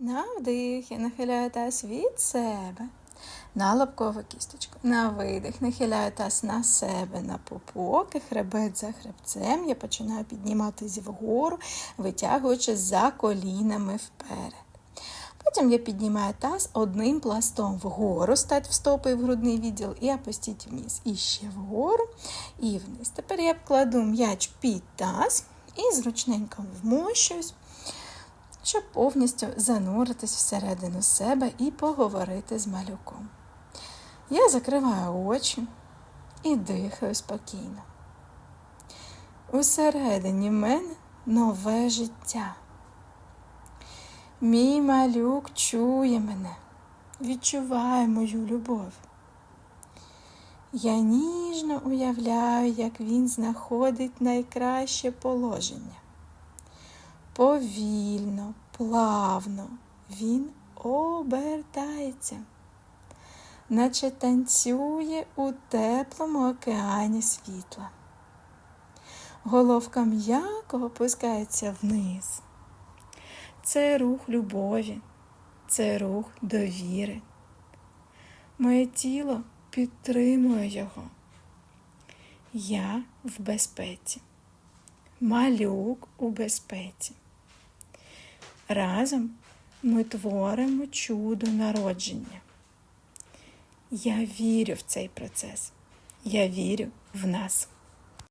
На вдих я нахиляю таз від себе. На лобкову кісточку. На видих. Нахиляю таз на себе, на пупок і хребет за хребцем. Я починаю підніматися вгору, витягуючи за колінами вперед. Потім я піднімаю таз одним пластом вгору, стать в стопи в грудний відділ і опустіть вниз. І ще вгору і вниз. Тепер я кладу м'яч під таз і зручненько вмощуюсь, щоб повністю зануритись всередину себе і поговорити з малюком. Я закриваю очі і дихаю спокійно. Усередині мене нове життя. Мій малюк чує мене, відчуває мою любов. Я ніжно уявляю, як він знаходить найкраще положення. Повільно, плавно він обертається, наче танцює у теплому океані світла. Головка м'яко опускається вниз. Це рух любові, це рух довіри. Моє тіло підтримує його. Я в безпеці. Малюк у безпеці. Разом ми творимо чудо народження. Я вірю в цей процес. Я вірю в нас.